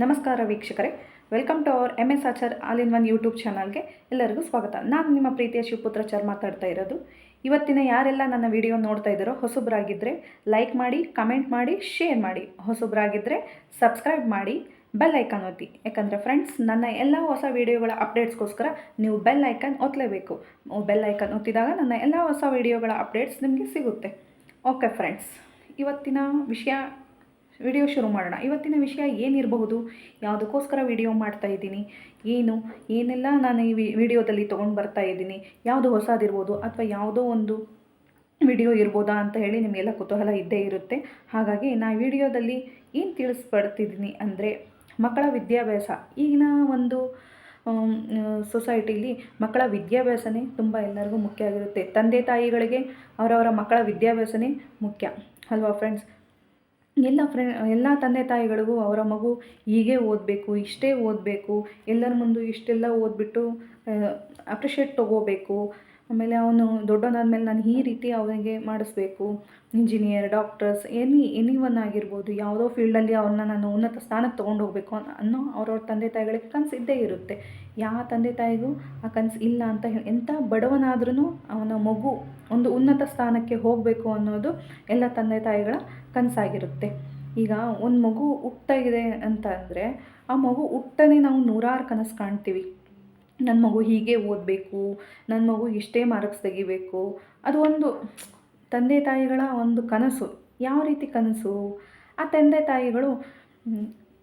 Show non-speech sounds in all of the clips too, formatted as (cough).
ನಮಸ್ಕಾರ ವೀಕ್ಷಕರೇ. Welcome to our M S Achar all in one YouTube ಚಾನಲ್ಗೆ ಎಲ್ಲರಿಗೂ ಸ್ವಾಗತ. ನಾನು ನಿಮ್ಮ ಪ್ರೀತಿಯ ಶಿವಪುತ್ರಾಚಾರ್ ಮಾತಾಡ್ತಾ ಇರೋದು. ಇವತ್ತಿನ ಯಾರೆಲ್ಲ ನನ್ನ ವಿಡಿಯೋ ನೋಡ್ತಾ ಇದ್ದಾರೋ ಹೊಸಬ್ರಾಗಿದ್ದರೆ ಲೈಕ್ ಮಾಡಿ ಕಮೆಂಟ್ ಮಾಡಿ ಶೇರ್ ಮಾಡಿ. ಹೊಸಬ್ರಾಗಿದ್ದರೆ ಸಬ್ಸ್ಕ್ರೈಬ್ ಮಾಡಿ ಬೆಲ್ ಐಕಾನ್ ಒತ್ತಿ. ಯಾಕಂದರೆ ಫ್ರೆಂಡ್ಸ್ ನನ್ನ ಎಲ್ಲ ಹೊಸ ವಿಡಿಯೋಗಳ ಅಪ್ಡೇಟ್ಸ್ಗೋಸ್ಕರ ನೀವು ಬೆಲ್ ಐಕಾನ್ ಒತ್ತಲೇಬೇಕು ಬೆಲ್ ಐಕಾನ್ ಒತ್ತಿದಾಗ ನನ್ನ ಎಲ್ಲ ಹೊಸ ವಿಡಿಯೋಗಳ ಅಪ್ಡೇಟ್ಸ್ ನಿಮಗೆ ಸಿಗುತ್ತೆ. ಓಕೆ ಫ್ರೆಂಡ್ಸ್ ಇವತ್ತಿನ ವಿಷಯ ವಿಡಿಯೋ ಶುರು ಮಾಡೋಣ. ಇವತ್ತಿನ ವಿಷಯ ಏನಿರಬಹುದು? ಯಾವುದಕ್ಕೋಸ್ಕರ ವಿಡಿಯೋ ಮಾಡ್ತಾ ಇದ್ದೀನಿ? ಏನು? ಏನೆಲ್ಲ ನಾನು ಈ ವಿಡಿಯೋದಲ್ಲಿ ತೊಗೊಂಡು ಬರ್ತಾ ಇದ್ದೀನಿ? ಯಾವುದು ಹೊಸದಿರ್ಬೋದು ಅಥವಾ ಯಾವುದೋ ಒಂದು ವಿಡಿಯೋ ಇರ್ಬೋದಾ ಅಂತ ಹೇಳಿ ನಿಮಗೆಲ್ಲ ಕುತೂಹಲ ಇದ್ದೇ ಇರುತ್ತೆ. ಹಾಗಾಗಿ ನಾನು ವಿಡಿಯೋದಲ್ಲಿ ಏನು ತಿಳಿಸ್ಪಡ್ತಿದ್ದೀನಿ ಅಂದರೆ ಮಕ್ಕಳ ವಿದ್ಯಾಭ್ಯಾಸ. ಈಗಿನ ಒಂದು ಸೊಸೈಟಿಲಿ ಮಕ್ಕಳ ವಿದ್ಯಾಭ್ಯಾಸನೇ ತುಂಬ ಎಲ್ಲರಿಗೂ ಮುಖ್ಯ ಆಗಿರುತ್ತೆ. ತಂದೆ ತಾಯಿಗಳಿಗೆ ಅವರವರ ಮಕ್ಕಳ ವಿದ್ಯಾಭ್ಯಾಸನೇ ಮುಖ್ಯ. ಅಲ್ವಾ ಫ್ರೆಂಡ್ಸ್? ಎಲ್ಲ ಫ್ರೆ ಎಲ್ಲ ತಂದೆ ತಾಯಿಗಳಿಗೂ ಅವರ ಮಗು ಹೀಗೆ ಓದಬೇಕು, ಇಷ್ಟೇ ಓದಬೇಕು, ಎಲ್ಲರ ಮುಂದೆ ಇಷ್ಟೆಲ್ಲ ಓದ್ಬಿಟ್ಟು ಅಪ್ರಿಷಿಯೇಟ್ ತೊಗೋಬೇಕು. ಆಮೇಲೆ ಅವನು ದೊಡ್ಡವನಾದ್ಮೇಲೆ ನಾನು ಈ ರೀತಿ ಅವನಿಗೆ ಮಾಡಿಸ್ಬೇಕು. Engineer doctors any any one ಆಗಿರ್ಬೋದು, ಯಾವುದೋ ಫೀಲ್ಡಲ್ಲಿ ಅವ್ರನ್ನ ನಾನು ಉನ್ನತ ಸ್ಥಾನಕ್ಕೆ ತೊಗೊಂಡು ಹೋಗಬೇಕು ಅನ್ನೋ ಅವ್ರವ್ರ ತಂದೆ ತಾಯಿಗಳಿಗೆ ಕನಸು ಇದ್ದೇ ಇರುತ್ತೆ. ಯಾವ ತಂದೆ ತಾಯಿಗೂ ಆ ಕನಸು ಇಲ್ಲ ಅಂತ ಹೇಳಿ ಎಂಥ ಬಡವನಾದ್ರೂ ಅವನ ಮಗು ಒಂದು ಉನ್ನತ ಸ್ಥಾನಕ್ಕೆ ಹೋಗಬೇಕು ಅನ್ನೋದು ಎಲ್ಲ ತಂದೆ ತಾಯಿಗಳ ಕನಸಾಗಿರುತ್ತೆ ಈಗ ಒಂದು ಮಗು ಹುಟ್ಟಾಗಿದೆ ಅಂತ ಅಂದರೆ, ಆ ಮಗು ಹುಟ್ಟನೇ ನಾವು ನೂರಾರು ಕನಸು ಕಾಣ್ತೀವಿ. ನನ್ನ ಮಗು ಹೀಗೆ ಓದಬೇಕು ನನ್ನ ಮಗು ಇಷ್ಟೇ ಮಾರ್ಕ್ಸ್ ತೆಗಿಬೇಕು, ಅದು ಒಂದು ತಂದೆ ತಾಯಿಗಳ ಒಂದು ಕನಸು. ಯಾವ ರೀತಿ ಕನಸು? ಆ ತಂದೆ ತಾಯಿಗಳು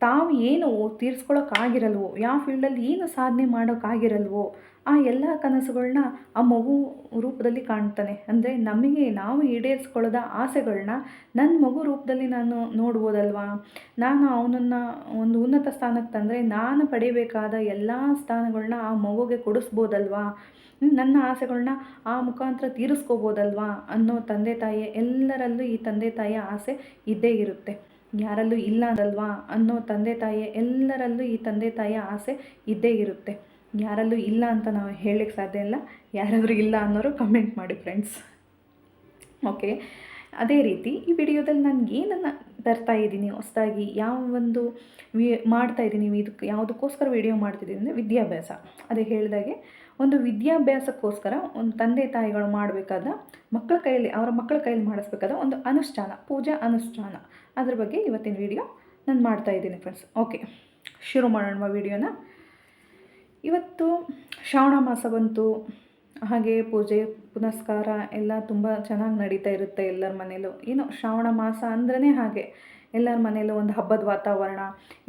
ತಾವು ಏನು ತೀರ್ಸ್ಕೊಳೋಕ್ಕಾಗಿರಲ್ವೋ, ಯಾವ ಫೀಲ್ಡಲ್ಲಿ ಏನು ಸಾಧನೆ ಮಾಡೋಕ್ಕಾಗಿರಲ್ವೋ ಆ ಎಲ್ಲ ಕನಸುಗಳನ್ನ ಆ ಮಗು ರೂಪದಲ್ಲಿ ಕಾಣ್ತಾನೆ. ಅಂದರೆ ನಮಗೆ ನಾವು ಈಡೇರಿಸ್ಕೊಳ್ಳೋದ ಆಸೆಗಳನ್ನ ನನ್ನ ಮಗು ರೂಪದಲ್ಲಿ ನಾನು ನೋಡ್ಬೋದಲ್ವಾ? ನಾನು ಅವನನ್ನು ಒಂದು ಉನ್ನತ ಸ್ಥಾನಕ್ಕೆ ತಂದರೆ ನಾನು ಪಡಿಬೇಕಾದ ಎಲ್ಲ ಸ್ಥಾನಗಳನ್ನ ಆ ಮಗುಗೆ ಕೊಡಿಸ್ಬೋದಲ್ವಾ? ನನ್ನ ಆಸೆಗಳನ್ನ ಆ ಮುಖಾಂತರ ತೀರಿಸ್ಕೋಬೋದಲ್ವಾ? ಅನ್ನೋ ತಂದೆ ತಾಯಿ ಎಲ್ಲರಲ್ಲೂ ಈ ತಂದೆ ತಾಯಿಯ ಆಸೆ ಇದ್ದೇ ಇರುತ್ತೆ. ಯಾರಲ್ಲೂ ಇಲ್ಲ ಅನ್ನೋ ತಂದೆ ತಾಯಿಯ, ಎಲ್ಲರಲ್ಲೂ ಈ ತಂದೆ ತಾಯಿಯ ಆಸೆ ಇದ್ದೇ ಇರುತ್ತೆ. ಯಾರಲ್ಲೂ ಇಲ್ಲ ಅಂತ ನಾವು ಹೇಳಲಿಕ್ಕೆ ಸಾಧ್ಯ ಇಲ್ಲ. ಯಾರಾದರೂ ಇಲ್ಲ ಅನ್ನೋರು ಕಮೆಂಟ್ ಮಾಡಿ ಫ್ರೆಂಡ್ಸ್ ಓಕೆ ಅದೇ ರೀತಿ ಈ ವಿಡಿಯೋದಲ್ಲಿ ನಾನು ಏನನ್ನು ತರ್ತಾ ಇದ್ದೀನಿ, ಹೊಸದಾಗಿ ಯಾವ ಒಂದು ವಿ, ಮಾಡ್ತಾ ಇದ್ದೀನಿ, ಇದಕ್ಕೆ ಯಾವುದಕ್ಕೋಸ್ಕರ ವಿಡಿಯೋ ಮಾಡ್ತಿದ್ದೀನಿ ಅಂದರೆ ವಿದ್ಯಾಭ್ಯಾಸ. ಅದೇ ಹೇಳಿದಾಗೆ, ಒಂದು ವಿದ್ಯಾಭ್ಯಾಸಕ್ಕೋಸ್ಕರ ಒಂದು ತಂದೆ ತಾಯಿಗಳು ಮಾಡಬೇಕಾದ, ಮಕ್ಕಳ ಕೈಯಲ್ಲಿ, ಅವರ ಮಕ್ಕಳ ಕೈಯಲ್ಲಿ ಮಾಡಿಸ್ಬೇಕಾದ ಒಂದು ಅನುಷ್ಠಾನ, ಪೂಜಾ ಅನುಷ್ಠಾನ. ಅದ್ರ ಬಗ್ಗೆ ಇವತ್ತಿನ ವಿಡಿಯೋ ನಾನು ಮಾಡ್ತಾ ಇದ್ದೀನಿ ಫ್ರೆಂಡ್ಸ್ ಓಕೆ ಶುರು ಮಾಡೋಣ ವಿಡಿಯೋನ? ಇವತ್ತು ಶ್ರಾವಣ ಮಾಸ ಬಂತು. ಹಾಗೆ ಪೂಜೆ, ಪುನಸ್ಕಾರ ಎಲ್ಲ ತುಂಬ ಚೆನ್ನಾಗಿ ನಡೀತಾ ಇರುತ್ತೆ ಎಲ್ಲರ ಮನೇಲೂ. ಏನೋ ಶ್ರಾವಣ ಮಾಸ ಅಂದ್ರೇ ಹಾಗೆ. ಎಲ್ಲರ ಮನೇಲೂ ಒಂದು ಹಬ್ಬದ ವಾತಾವರಣ,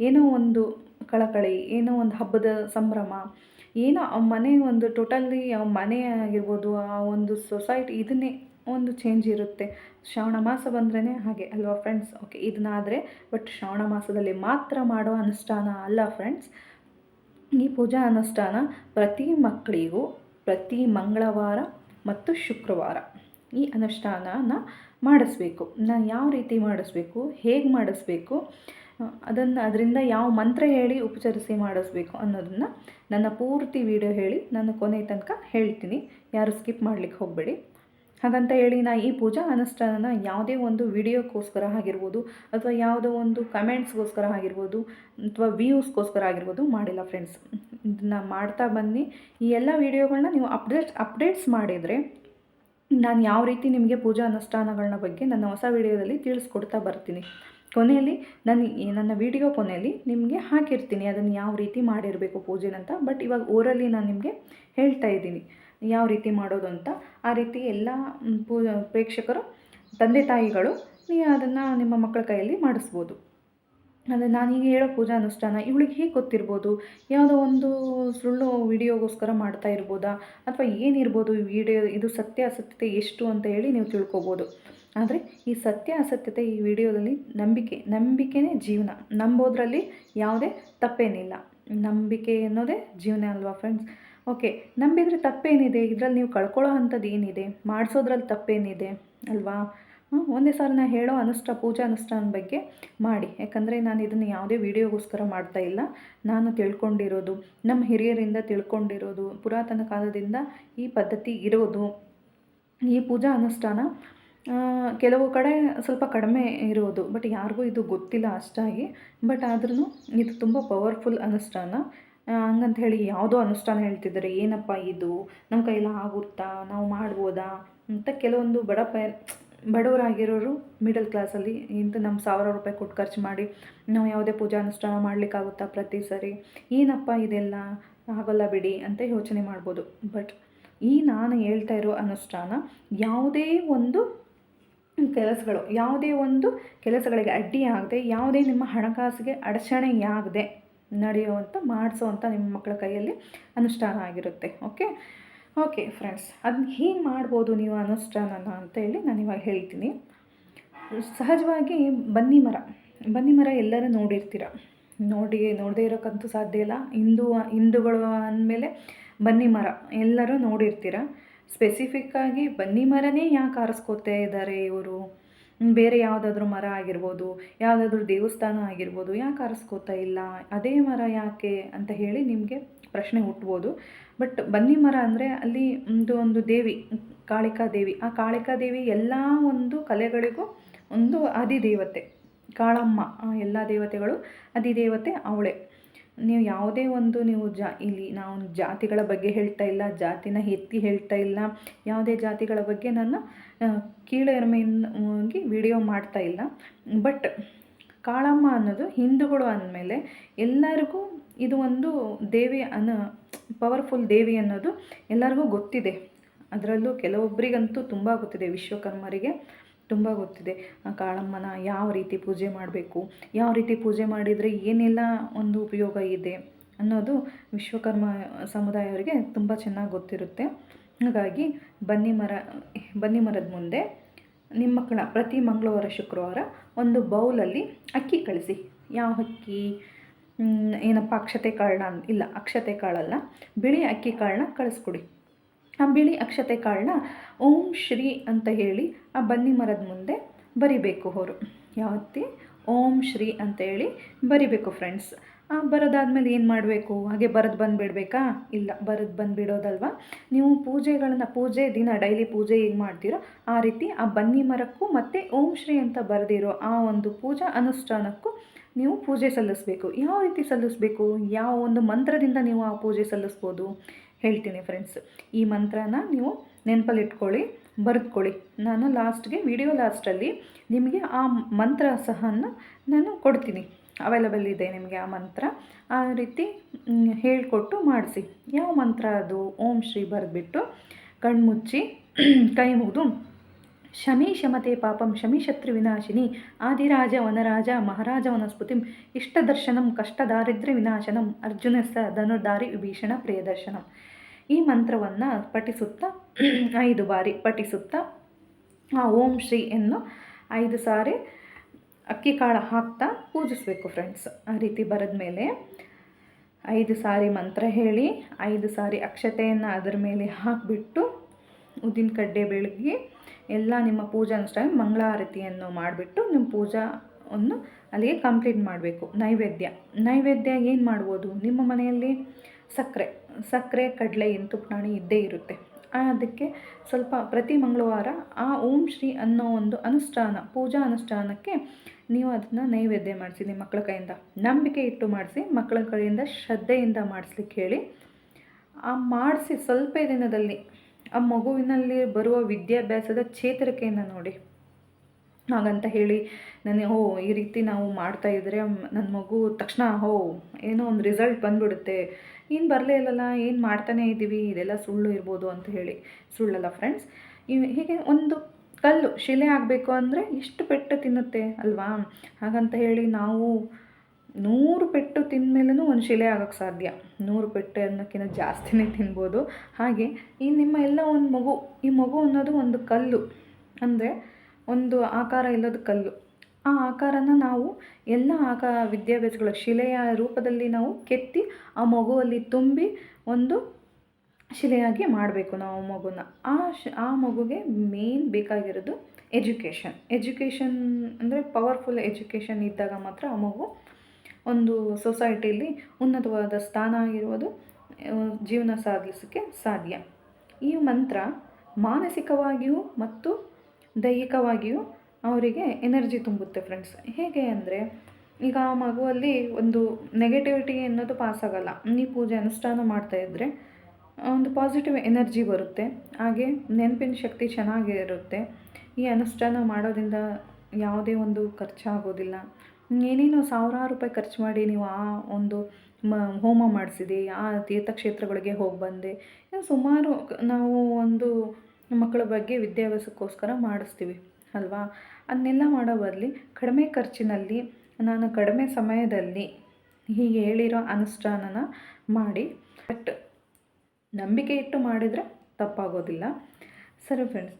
ಏನೋ ಒಂದು ಕಳಕಳಿ, ಏನೋ ಒಂದು ಹಬ್ಬದ ಸಂಭ್ರಮ, ಏನೋ ಆ ಮನೆ ಒಂದು ಟೋಟಲಿ ಆ ಮನೆ ಆಗಿರ್ಬೋದು, ಆ ಒಂದು ಸೊಸೈಟಿ ಇದನ್ನೇ ಒಂದು ಚೇಂಜ್ ಇರುತ್ತೆ. ಶ್ರಾವಣ ಮಾಸ ಬಂದ್ರೇ ಹಾಗೆ, ಅಲ್ವಾ ಫ್ರೆಂಡ್ಸ್ ಓಕೆ ಇದನ್ನಾದರೆ ಬಟ್ ಶ್ರಾವಣ ಮಾಸದಲ್ಲಿ ಮಾತ್ರ ಮಾಡೋ ಅನುಷ್ಠಾನ ಅಲ್ಲ ಫ್ರೆಂಡ್ಸ್ ಈ ಪೂಜಾ ಅನುಷ್ಠಾನ ಪ್ರತಿ ಮಕ್ಕಳಿಗೂ ಪ್ರತಿ ಮಂಗಳವಾರ ಮತ್ತು ಶುಕ್ರವಾರ ಈ ಅನುಷ್ಠಾನನ ಮಾಡಿಸ್ಬೇಕು. ನಾನು ಯಾವ ರೀತಿ ಮಾಡಿಸ್ಬೇಕು? ಹೇಗೆ ಮಾಡಿಸ್ಬೇಕು? ಅದನ್ನು ಅದರಿಂದ ಯಾವ ಮಂತ್ರ ಹೇಳಿ ಉಪಚರಿಸಿ ಮಾಡಿಸ್ಬೇಕು ಅನ್ನೋದನ್ನು ನನ್ನ ಪೂರ್ತಿ ವಿಡಿಯೋ ಹೇಳಿ ನಾನು ಕೊನೆ ತನಕ ಹೇಳ್ತೀನಿ. ಯಾರು ಸ್ಕಿಪ್ ಮಾಡಲಿಕ್ಕೆ ಹೋಗಬೇಡಿ. ಹಾಗಂತ ಹೇಳಿ ನಾ ಈ ಪೂಜಾ ಅನುಷ್ಠಾನನ ಯಾವುದೇ ಒಂದು ವಿಡಿಯೋಕ್ಕೋಸ್ಕರ ಆಗಿರ್ಬೋದು ಅಥವಾ ಯಾವುದೋ ಒಂದು ಕಮೆಂಟ್ಸ್ಗೋಸ್ಕರ ಆಗಿರ್ಬೋದು ಅಥವಾ ವ್ಯೂಸ್ಗೋಸ್ಕರ ಆಗಿರ್ಬೋದು ಮಾಡಿಲ್ಲ ಫ್ರೆಂಡ್ಸ್. ಇದನ್ನ ಮಾಡ್ತಾ ಬನ್ನಿ. ಈ ಎಲ್ಲ ವೀಡಿಯೋಗಳನ್ನ ನೀವು ಅಪ್ಡೇಟ್, ಅಪ್ಡೇಟ್ಸ್ ಮಾಡಿದರೆ ನಾನು ಯಾವ ರೀತಿ ನಿಮಗೆ ಪೂಜಾ ಅನುಷ್ಠಾನಗಳನ್ನ ಬಗ್ಗೆ ನನ್ನ ಹೊಸ ವಿಡಿಯೋದಲ್ಲಿ ತಿಳಿಸ್ಕೊಡ್ತಾ ಬರ್ತೀನಿ. ಕೊನೆಯಲ್ಲಿ ನಾನು ನನ್ನ ವಿಡಿಯೋ ಕೊನೆಯಲ್ಲಿ ನಿಮಗೆ ಹಾಕಿರ್ತೀನಿ ಅದನ್ನು ಯಾವ ರೀತಿ ಮಾಡಿರಬೇಕು ಪೂಜೆನಂತ. ಬಟ್ ಇವಾಗ ಓರಲ್ಲಿ ನಾನು ನಿಮಗೆ ಹೇಳ್ತಾ ಇದ್ದೀನಿ. ಯಾವ ರೀತಿ ಮಾಡೋದು ಅಂತ ಆ ರೀತಿ ಎಲ್ಲ ಪೂ, ಪ್ರೇಕ್ಷಕರು, ತಂದೆ ತಾಯಿಗಳು ನೀ ಅದನ್ನು ನಿಮ್ಮ ಮಕ್ಕಳ ಕೈಯಲ್ಲಿ ಮಾಡಿಸ್ಬೋದು. ಅಂದರೆ ನಾನು ಹೀಗೆ ಹೇಳೋ ಪೂಜಾ ಅನುಷ್ಠಾನ ಇವಳಿಗೆ ಹೇಗೆ ಗೊತ್ತಿರ್ಬೋದು? ಯಾವುದೋ ಒಂದು ಸುಳ್ಳು ವಿಡಿಯೋಗೋಸ್ಕರ ಮಾಡ್ತಾ ಇರ್ಬೋದಾ? ಅಥವಾ ಏನಿರ್ಬೋದು ಈ ವಿಡಿಯೋ, ಇದು ಸತ್ಯ ಅಸತ್ಯತೆ ಎಷ್ಟು ಅಂತ ಹೇಳಿ ನೀವು ತಿಳ್ಕೊಬೋದು. ಆದರೆ ಈ ಸತ್ಯ ಅಸತ್ಯತೆ ಈ ವಿಡಿಯೋದಲ್ಲಿ ನಂಬಿಕೆ, ನಂಬಿಕೆನೇ ಜೀವನ. ನಂಬೋದ್ರಲ್ಲಿ ಯಾವುದೇ ತಪ್ಪೇನಿಲ್ಲ. ನಂಬಿಕೆ ಅನ್ನೋದೇ ಜೀವನ ಅಲ್ವಾ ಫ್ರೆಂಡ್ಸ್ ಓಕೆ, ನಂಬಿದರೆ ತಪ್ಪೇನಿದೆ? ಇದರಲ್ಲಿ ನೀವು ಕಳ್ಕೊಳ್ಳೋ ಅಂಥದ್ದು ಏನಿದೆ? ಮಾಡಿಸೋದ್ರಲ್ಲಿ ತಪ್ಪೇನಿದೆ ಅಲ್ವಾ? ಒಂದೇ ಸಾರಿ ನಾನು ಹೇಳೋ ಅನುಷ್ಠ, ಪೂಜಾ ಅನುಷ್ಠಾನ ಬಗ್ಗೆ ಮಾಡಿ. ಯಾಕಂದರೆ ನಾನು ಇದನ್ನು ಯಾವುದೇ ವಿಡಿಯೋಗೋಸ್ಕರ ಮಾಡ್ತಾ ಇಲ್ಲ. ನಾನು ತಿಳ್ಕೊಂಡಿರೋದು, ನಮ್ಮ ಹಿರಿಯರಿಂದ ತಿಳ್ಕೊಂಡಿರೋದು, ಪುರಾತನ ಕಾಲದಿಂದ ಈ ಪದ್ಧತಿ ಇರೋದು. ಈ ಪೂಜಾ ಅನುಷ್ಠಾನ ಕೆಲವು ಕಡೆ ಸ್ವಲ್ಪ ಕಡಿಮೆ ಇರೋದು, ಬಟ್ ಯಾರಿಗೂ ಇದು ಗೊತ್ತಿಲ್ಲ ಅಷ್ಟಾಗಿ. ಬಟ್ ಆದ್ರೂ ಇದು ತುಂಬ ಪವರ್ಫುಲ್ ಅನುಷ್ಠಾನ. ಹಂಗಂತ ಹೇಳಿ ಯಾವುದೋ ಅನುಷ್ಠಾನ ಹೇಳ್ತಿದ್ದಾರೆ, ಏನಪ್ಪ ಇದು? ನಮ್ಮ ಕೈಯಲ್ಲಿ ಆಗುತ್ತಾ? ನಾವು ಮಾಡ್ಬೋದಾ? ಅಂತ ಕೆಲವೊಂದು ಬಡ ಪ ಬಡವರಾಗಿರೋರು ಮಿಡಲ್ ಕ್ಲಾಸಲ್ಲಿ ಇಂಥ ನಮ್ಮ ಸಾವಿರ ರೂಪಾಯಿ ಕೊಟ್ಟು ಖರ್ಚು ಮಾಡಿ ನಾವು ಯಾವುದೇ ಪೂಜಾ ಅನುಷ್ಠಾನ ಮಾಡಲಿಕ್ಕಾಗುತ್ತಾ ಪ್ರತಿ ಸರಿ? ಏನಪ್ಪ ಇದೆಲ್ಲ? ಆಗೋಲ್ಲ ಬಿಡಿ ಅಂತ ಯೋಚನೆ ಮಾಡ್ಬೋದು. ಬಟ್ ಈ ನಾನು ಹೇಳ್ತಾ ಇರೋ ಅನುಷ್ಠಾನ ಯಾವುದೇ ಒಂದು ಕೆಲಸಗಳು, ಯಾವುದೇ ಒಂದು ಕೆಲಸಗಳಿಗೆ ಅಡ್ಡಿಯಾಗದೆ ಯಾವುದೇ ನಿಮ್ಮ ಹಣಕಾಸಿಗೆ ಅಡಚಣೆಯಾಗದೆ ನಡೆಯುವಂಥ ಮಾಡಿಸೋವಂಥ ನಿಮ್ಮ ಮಕ್ಕಳ ಕೈಯಲ್ಲಿ ಅನುಷ್ಠಾನ ಆಗಿರುತ್ತೆ. ಓಕೆ ಓಕೆ ಫ್ರೆಂಡ್ಸ್ ಅದನ್ನ ಹೀಗೆ ಮಾಡ್ಬೋದು ನೀವು ಅನುಷ್ಠಾನನ ಅಂತ ಹೇಳಿ ನಾನು ಇವಾಗ ಹೇಳ್ತೀನಿ. ಸಹಜವಾಗಿ ಬನ್ನಿ ಮರ. ಬನ್ನಿ ಮರ ಎಲ್ಲರೂ ನೋಡಿರ್ತೀರ. ನೋಡಿ, ನೋಡದೇ ಇರೋಕ್ಕಂತೂ ಸಾಧ್ಯ ಇಲ್ಲ. ಹಿಂದೂ, ಹಿಂದೂಗಳು ಅಂದಮೇಲೆ ಬನ್ನಿ ಮರ ಎಲ್ಲರೂ ನೋಡಿರ್ತೀರ. ಸ್ಪೆಸಿಫಿಕ್ಕಾಗಿ ಬನ್ನಿ ಮರನೇ ಯಾಕೆ ಆರಿಸ್ಕೋತಾ ಇದ್ದಾರೆ ಇವರು? ಬೇರೆ ಯಾವುದಾದ್ರೂ ಮರ ಆಗಿರ್ಬೋದು, ಯಾವುದಾದ್ರೂ ದೇವಸ್ಥಾನ ಆಗಿರ್ಬೋದು, ಯಾಕೆ ಆರಿಸ್ಕೋತಾ ಇಲ್ಲ? ಅದೇ ಮರ ಯಾಕೆ ಅಂತ ಹೇಳಿ ನಿಮಗೆ ಪ್ರಶ್ನೆ ಹುಟ್ಬೋದು. ಬಟ್ ಬನ್ನಿ ಮರ ಅಂದರೆ ಅಲ್ಲಿ ಒಂದು ಒಂದು ದೇವಿ, ಕಾಳಿಕಾ ದೇವಿ. ಆ ಕಾಳಿಕಾ ದೇವಿ ಎಲ್ಲ ಒಂದು ಕಲೆಗಳಿಗೂ ಒಂದು ಅಧಿದೇವತೆ ಕಾಳಮ್ಮ ಎಲ್ಲ ದೇವತೆಗಳು ಅಧಿದೇವತೆ ಅವಳೇ. ನೀವು ಯಾವುದೇ ಒಂದು ನೀವು ಜಾ ಇಲ್ಲಿ ನಾವು ಜಾತಿಗಳ ಬಗ್ಗೆ ಹೇಳ್ತಾ ಇಲ್ಲ ಜಾತಿನ ಎತ್ತಿ ಹೇಳ್ತಾ ಇಲ್ಲ ಯಾವುದೇ ಜಾತಿಗಳ ಬಗ್ಗೆ ನಾನು ಆ, ವಿಡಿಯೋ ಮಾಡ್ತಾ ಇಲ್ಲ. ಬಟ್ ಕಾಳಮ್ಮ ಅನ್ನೋದು ಹಿಂದೂಗಳು ಅಂದಮೇಲೆ ಎಲ್ಲರಿಗೂ ಇದು ಒಂದು ದೇವಿ ಅನ್ನೋ ಪವರ್ಫುಲ್ ದೇವಿ ಅನ್ನೋದು ಎಲ್ಲರಿಗೂ ಗೊತ್ತಿದೆ. ಅದರಲ್ಲೂ ಕೆಲವೊಬ್ಬರಿಗಂತೂ ತುಂಬ ಗೊತ್ತಿದೆ ವಿಶ್ವಕರ್ಮರಿಗೆ. ತುಂಬ ಗೊತ್ತಿದೆ. ಆ ಕಾಳಮ್ಮನ ಯಾವ ರೀತಿ ಪೂಜೆ ಮಾಡಬೇಕು, ಯಾವ ರೀತಿ ಪೂಜೆ ಮಾಡಿದರೆ ಏನೆಲ್ಲ ಒಂದು ಉಪಯೋಗ ಇದೆ ಅನ್ನೋದು ವಿಶ್ವಕರ್ಮ ಸಮುದಾಯವರಿಗೆ ತುಂಬ ಚೆನ್ನಾಗಿ ಗೊತ್ತಿರುತ್ತೆ. ಹಾಗಾಗಿ ಬನ್ನಿ ಮರ, ಬನ್ನಿ ಮರದ ಮುಂದೆ ನಿಮ್ಮ ಮಕ್ಕಳ, ಪ್ರತಿ ಮಂಗಳವಾರ, ಶುಕ್ರವಾರ ಒಂದು ಬೌಲಲ್ಲಿ ಅಕ್ಕಿ ಕಳಿಸಿ. ಯಾವ ಅಕ್ಕಿ? ಏನಪ್ಪ ಅಕ್ಷತೆ ಕಾಳನ್ನ, ಇಲ್ಲ ಅಕ್ಷತೆ ಕಾಳಲ್ಲ, ಬಿಳಿ ಅಕ್ಕಿ ಕಾಳನ್ನ ಕಳಿಸ್ಕೊಡಿ. ಆ ಬಿಳಿ ಅಕ್ಷತೆ ಕಾಳನ್ನ ಓಂ ಶ್ರೀ ಅಂತ ಹೇಳಿ ಆ ಬನ್ನಿ ಮರದ ಮುಂದೆ ಬರಿಬೇಕು ಅವರು ಯಾವತ್ತಿ? ಓಂ ಶ್ರೀ ಅಂತ ಹೇಳಿ ಬರಿಬೇಕು ಫ್ರೆಂಡ್ಸ್ ಬರೋದಾದ್ಮೇಲೆ ಏನು ಮಾಡಬೇಕು? ಹಾಗೆ ಬರೆದು ಬಂದುಬಿಡ್ಬೇಕಾ? ಇಲ್ಲ, ಬರೆದು ಬಂದುಬಿಡೋದಲ್ವ? ನೀವು ಪೂಜೆಗಳನ್ನು, ಪೂಜೆ ದಿನ, ಡೈಲಿ ಪೂಜೆ ಹೇಗೆ ಮಾಡ್ತೀರೋ ಆ ರೀತಿ ಆ ಬನ್ನಿ ಮರಕ್ಕೂ ಮತ್ತು ಓಂ ಶ್ರೀ ಅಂತ ಬರೆದಿರೋ ಆ ಒಂದು ಪೂಜಾ ಅನುಷ್ಠಾನಕ್ಕೂ ನೀವು ಪೂಜೆ ಸಲ್ಲಿಸಬೇಕು. ಯಾವ ರೀತಿ ಸಲ್ಲಿಸಬೇಕು? ಯಾವ ಒಂದು ಮಂತ್ರದಿಂದ ನೀವು ಆ ಪೂಜೆ ಸಲ್ಲಿಸ್ಬೋದು? ಹೇಳ್ತೀನಿ ಫ್ರೆಂಡ್ಸ್ ಈ ಮಂತ್ರನ ನೀವು ನೆನಪಲ್ಲಿಟ್ಕೊಳ್ಳಿ, ಬರೆದುಕೊಳ್ಳಿ. ನಾನು ಲಾಸ್ಟ್ಗೆ ವಿಡಿಯೋ ಲಾಸ್ಟಲ್ಲಿ ನಿಮಗೆ ಆ ಮಂತ್ರ ಸಹ ನಾನು ಕೊಡ್ತೀನಿ. ಅವೈಲಬಲ್ ಇದೆ ನಿಮಗೆ ಆ ಮಂತ್ರ. ಆ ರೀತಿ ಹೇಳಿಕೊಟ್ಟು ಮಾಡಿಸಿ. ಯಾವ ಮಂತ್ರ ಅದು? ಓಂ ಶ್ರೀ ಬರೆದ್ಬಿಟ್ಟು ಕಣ್ಮುಚ್ಚಿ, (clears throat) ಕೈ ಮುಗಿದು, ಶಮಿ ಶಮತೆ ಪಾಪಂ, ಶಮಿ ಶತ್ರು ವಿನಾಶಿನಿ, ಆದಿರಾಜ ವನರಾಜ, ಮಹಾರಾಜ ವನಸ್ಪತಿಂ ಕಷ್ಟ ದಾರಿದ್ರ್ಯ ವಿನಾಶನಂ, ಅರ್ಜುನ ಅರ್ಜುನಸ್ಸ ಧನುರ್ಧಾರಿ ವಿಭೀಷಣ ಪ್ರಿಯದರ್ಶನಂ. ಈ ಮಂತ್ರವನ್ನು ಪಠಿಸುತ್ತಾ, (clears throat) ಐದು ಬಾರಿ ಪಠಿಸುತ್ತಾ, ಆ ಓಂ ಶ್ರೀ ಎನ್ನು ಐದು ಸಾರಿ ಅಕ್ಕಿ ಕಾಳು ಹಾಕ್ತಾ ಪೂಜಿಸಬೇಕು ಫ್ರೆಂಡ್ಸ್ ಆ ರೀತಿ ಬರೆದ ಮೇಲೆ ಐದು ಸಾರಿ ಮಂತ್ರ ಹೇಳಿ, ಐದು ಸಾರಿ ಅಕ್ಷತೆಯನ್ನು ಅದರ ಮೇಲೆ ಹಾಕಿಬಿಟ್ಟು ಉದ್ದಿನ ಕಡ್ಡೆ ಬೆಳಗ್ಗೆ ಎಲ್ಲ ನಿಮ್ಮ ಪೂಜಾ ಅನುಷ್ಠಾನ ಮಂಗಳಾರತಿಯನ್ನು ಮಾಡಿಬಿಟ್ಟು ನಿಮ್ಮ ಪೂಜಾ ಅನ್ನು ಅಲ್ಲಿಗೆ ಕಂಪ್ಲೀಟ್ ಮಾಡಬೇಕು. ನೈವೇದ್ಯ. ನೈವೇದ್ಯ ಏನು ಮಾಡ್ಬೋದು? ನಿಮ್ಮ ಮನೆಯಲ್ಲಿ ಸಕ್ಕರೆ. ಸಕ್ಕರೆ, ಕಡಲೆ, ಎಂಟು ಪ್ರಾಣಿ ಇದ್ದೇ ಇರುತ್ತೆ. ಅದಕ್ಕೆ ಸ್ವಲ್ಪ ಪ್ರತಿ ಮಂಗಳವಾರ ಆ ಓಂ ಶ್ರೀ ಅನ್ನೋ ಒಂದು ಅನುಷ್ಠಾನ, ಪೂಜಾ ಅನುಷ್ಠಾನಕ್ಕೆ ನೀವು ಅದನ್ನು ನೈವೇದ್ಯ ಮಾಡಿಸಿ, ನಿಮ್ಮ ಮಕ್ಕಳ ಕೈಯಿಂದ ನಂಬಿಕೆ ಇಟ್ಟು ಮಾಡಿಸಿ, ಮಕ್ಕಳ ಕೈಯಿಂದ ಶ್ರದ್ಧೆಯಿಂದ ಮಾಡಿಸ್ಲಿಕ್ಕೆ ಹೇಳಿ, ಆ ಮಾಡಿಸಿ ಸ್ವಲ್ಪ ದಿನದಲ್ಲಿ ಆ ಮಗುವಿನಲ್ಲಿ ಬರುವ ವಿದ್ಯಾಭ್ಯಾಸದ ಚೇತರಿಕೆಯನ್ನು ನೋಡಿ. ಹಾಗಂತ ಹೇಳಿ ನನಗೆ ಓ, ಈ ರೀತಿ ನಾವು ಮಾಡ್ತಾ ಇದ್ದರೆ ನನ್ನ ಮಗು ತಕ್ಷಣ ಹೋ ಏನೋ ಒಂದು ರಿಸಲ್ಟ್ ಬಂದ್ಬಿಡುತ್ತೆ. ಏನು ಬರಲೇ ಇಲ್ಲಲ್ಲ, ಏನು ಮಾಡ್ತಾನೇ ಇದ್ದೀವಿ ಇದೆಲ್ಲ ಸುಳ್ಳು ಇರ್ಬೋದು ಅಂತ ಹೇಳಿ. ಸುಳ್ಳಲ್ಲ ಫ್ರೆಂಡ್ಸ್ ಹೀಗೆ ಒಂದು ಕಲ್ಲು ಶಿಲೆ ಆಗಬೇಕು ಅಂದರೆ ಎಷ್ಟು ಪೆಟ್ಟು ತಿನ್ನುತ್ತೆ ಅಲ್ವಾ? ಹಾಗಂತ ಹೇಳಿ ನಾವು ನೂರು ಪೆಟ್ಟು ತಿಂದಮೇಲೂ ಒಂದು ಶಿಲೆ ಆಗೋಕ್ಕೆ ಸಾಧ್ಯ. ನೂರು ಪೆಟ್ಟು ಅನ್ನೋಕ್ಕಿಂತ ಜಾಸ್ತಿನೇ ತಿನ್ಬೋದು. ಹಾಗೆ ಈ ನಿಮ್ಮ ಎಲ್ಲ ಒಂದು ಮಗು, ಈ ಮಗು ಅನ್ನೋದು ಒಂದು ಕಲ್ಲು. ಅಂದರೆ ಒಂದು ಆಕಾರ ಇಲ್ಲದ ಕಲ್ಲು. ಆ ಆಕಾರನ ನಾವು ಎಲ್ಲ ಆಕಾರ ವಿದ್ಯಾಭ್ಯಾಸಗಳ ಶಿಲೆಯ ರೂಪದಲ್ಲಿ ನಾವು ಕೆತ್ತಿ ಆ ಮಗುವಲ್ಲಿ ತುಂಬಿ ಒಂದು ಶಿಲೆಯಾಗಿ ಮಾಡಬೇಕು ನಾವು ಮಗುನ. ಆ ಆ ಮಗುಗೆ ಮೇನ್ ಬೇಕಾಗಿರೋದು ಎಜುಕೇಷನ್ ಎಜುಕೇಷನ್ ಅಂದರೆ ಪವರ್ಫುಲ್ ಎಜುಕೇಷನ್ ಇದ್ದಾಗ ಮಾತ್ರ ಆ ಮಗು ಒಂದು ಸೊಸೈಟಿಯಲ್ಲಿ ಉನ್ನತವಾದ ಸ್ಥಾನ ಆಗಿರುವುದು ಜೀವನ ಸಾಧಿಸೋಕ್ಕೆ ಸಾಧ್ಯ. ಈ ಮಂತ್ರ ಮಾನಸಿಕವಾಗಿಯೂ ಮತ್ತು ದೈಹಿಕವಾಗಿಯೂ ಅವರಿಗೆ ಎನರ್ಜಿ ತುಂಬುತ್ತೆ ಫ್ರೆಂಡ್ಸ್. ಹೇಗೆ ಅಂದರೆ, ಈಗ ಆ ಮಗುವಲ್ಲಿ ಒಂದು ನೆಗೆಟಿವಿಟಿ ಅನ್ನೋದು ಪಾಸ್ ಆಗಲ್ಲ. ಈ ಪೂಜೆ ಅನುಷ್ಠಾನ ಇದ್ದರೆ ಒಂದು ಪಾಸಿಟಿವ್ ಎನರ್ಜಿ ಬರುತ್ತೆ. ಹಾಗೆ ನೆನಪಿನ ಶಕ್ತಿ ಚೆನ್ನಾಗಿರುತ್ತೆ. ಈ ಅನುಷ್ಠಾನ ಮಾಡೋದ್ರಿಂದ ಯಾವುದೇ ಒಂದು ಖರ್ಚಾಗೋದಿಲ್ಲ. ಏನೇನೋ ಸಾವಿರಾರು ರೂಪಾಯಿ ಖರ್ಚು ಮಾಡಿ ನೀವು ಆ ಒಂದು ಮ, ಹೋಮ ಮಾಡಿಸಿದೆ, ಆ ತೀರ್ಥಕ್ಷೇತ್ರಗಳಿಗೆ ಹೋಗಿ ಬಂದೆ. ಸುಮಾರು ನಾವು ಒಂದು ಮಕ್ಕಳ ಬಗ್ಗೆ ವಿದ್ಯಾಭ್ಯಾಸಕ್ಕೋಸ್ಕರ ಮಾಡಿಸ್ತೀವಿ, ಅಲ್ವಾ? ಅದನ್ನೆಲ್ಲ ಮಾಡೋ ಬದಲಿ ಕಡಿಮೆ ಖರ್ಚಿನಲ್ಲಿ ನಾನು ಕಡಿಮೆ ಸಮಯದಲ್ಲಿ ಹೀಗೆ ಹೇಳಿರೋ ಅನುಷ್ಠಾನನ ಮಾಡಿ, ಬಟ್ ನಂಬಿಕೆ ಇಟ್ಟು ಮಾಡಿದರೆ ತಪ್ಪಾಗೋದಿಲ್ಲ. ಸರಿ ಫ್ರೆಂಡ್ಸ್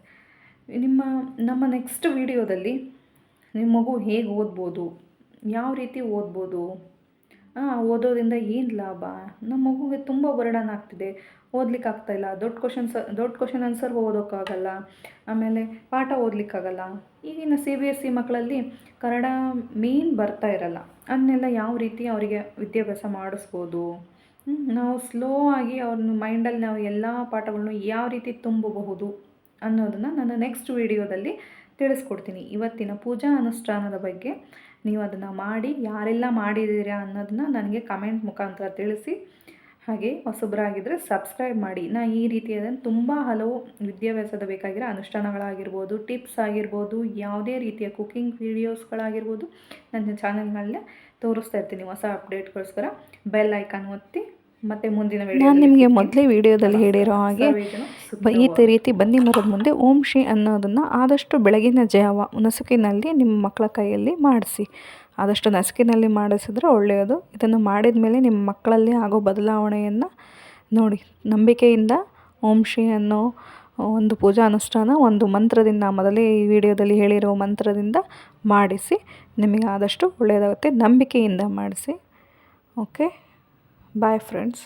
ನಿಮ್ಮ, ನಮ್ಮ ನೆಕ್ಸ್ಟ್ ವಿಡಿಯೋದಲ್ಲಿ ನಿಮ್ಮ ಮಗು ಹೇಗೆ ಓದ್ಬೋದು, ಯಾವ ರೀತಿ ಓದ್ಬೋದು? ಓದೋದ್ರಿಂದ ಏನು ಲಾಭ? ನಮ್ಮ ಮಗುಗೆ ತುಂಬ ಬರ್ಡನ್ ಆಗ್ತಿದೆ. ಓದ್ಲಿಕ್ಕೆ ಆಗ್ತಾಯಿಲ್ಲ ದೊಡ್ಡ ಕ್ವಶನ್ಸ್ ದೊಡ್ಡ ಕ್ವಶನ್ ಆನ್ಸರ್ ಓದೋಕ್ಕಾಗಲ್ಲ. ಆಮೇಲೆ ಪಾಠ ಓದಲಿಕ್ಕಾಗಲ್ಲ. ಈಗಿನ ಸಿ ಬಿ ಎಸ್ ಸಿ ಮಕ್ಕಳಲ್ಲಿ ಕನ್ನಡ ಮೇನ್ ಬರ್ತಾ ಇರಲ್ಲ. ಅದನ್ನೆಲ್ಲ ಯಾವ ರೀತಿ ಅವರಿಗೆ ವಿದ್ಯಾಭ್ಯಾಸ ಮಾಡಿಸ್ಬೋದು? ನಾವು ಸ್ಲೋ ಆಗಿ ಅವ್ರನ್ನ ಮೈಂಡಲ್ಲಿ ನಾವು ಎಲ್ಲ ಪಾಠಗಳನ್ನು ಯಾವ ರೀತಿ ತುಂಬಬಹುದು ಅನ್ನೋದನ್ನು ನಾನು ನೆಕ್ಸ್ಟ್ ವಿಡಿಯೋದಲ್ಲಿ ತಿಳಿಸ್ಕೊಡ್ತೀನಿ. ಇವತ್ತಿನ ಪೂಜಾ ಅನುಷ್ಠಾನದ ಬಗ್ಗೆ. ನೀವು ಅದನ್ನು ಮಾಡಿ ಯಾರೆಲ್ಲ ಮಾಡಿದ್ದೀರಾ ಅನ್ನೋದನ್ನ ನನಗೆ ಕಮೆಂಟ್ ಮುಖಾಂತರ ತಿಳಿಸಿ. ಹಾಗೆ ಹೊಸಬ್ರಾಗಿದ್ದರೆ ಸಬ್ಸ್ಕ್ರೈಬ್ ಮಾಡಿ. ನಾ ಈ ರೀತಿಯಾದ ತುಂಬ ಹಲವು ವಿದ್ಯಾಭ್ಯಾಸದ ಬೇಕಾಗಿರೋ ಅನುಷ್ಠಾನಗಳಾಗಿರ್ಬೋದು ಟಿಪ್ಸ್ ಆಗಿರ್ಬೋದು, ಯಾವುದೇ ರೀತಿಯ ಕುಕ್ಕಿಂಗ್ ವೀಡಿಯೋಸ್ಗಳಾಗಿರ್ಬೋದು ನನ್ನ ಚಾನಲ್ನಲ್ಲೇ ತೋರಿಸ್ತಾ ಇರ್ತೀನಿ. ಹೊಸ ಅಪ್ಡೇಟ್ಗೋಸ್ಕರ ಬೆಲ್ ಐಕಾನ್ ಒತ್ತಿ. ಮತ್ತೆ ಮುಂದಿನ ನಾನು ನಿಮಗೆ ಮೊದಲೇ ವಿಡಿಯೋದಲ್ಲಿ ಹೇಳಿರೋ ಹಾಗೆ ಈ ರೀತಿ ಬನ್ನಿ ಮರದ ಮುಂದೆ. ಓಂ ಶ್ರೀ ಅನ್ನೋದನ್ನು ಆದಷ್ಟು ಬೆಳಗಿನ ಜಾವ ನಸುಕಿನಲ್ಲಿ ನಿಮ್ಮ ಮಕ್ಕಳ ಕೈಯಲ್ಲಿ ಮಾಡಿಸಿ. ಆದಷ್ಟು ನಸುಕಿನಲ್ಲಿ ಮಾಡಿಸಿದ್ರೆ ಒಳ್ಳೆಯದು. ಇದನ್ನು ಮಾಡಿದ ಮೇಲೆ ನಿಮ್ಮ ಮಕ್ಕಳಲ್ಲಿ ಆಗೋ ಬದಲಾವಣೆಯನ್ನು ನೋಡಿ. ನಂಬಿಕೆಯಿಂದ ಓಂ ಶ್ರೀ ಅನ್ನೋ ಒಂದು ಪೂಜಾ ಅನುಷ್ಠಾನ ಒಂದು ಮಂತ್ರದಿಂದ ಮೊದಲೇ ಈ ವಿಡಿಯೋದಲ್ಲಿ ಹೇಳಿರೋ ಮಂತ್ರದಿಂದ ಮಾಡಿಸಿ. ನಿಮಗೆ ಆದಷ್ಟು ಒಳ್ಳೆಯದಾಗುತ್ತೆ. ನಂಬಿಕೆಯಿಂದ ಮಾಡಿಸಿ. Okay bye friends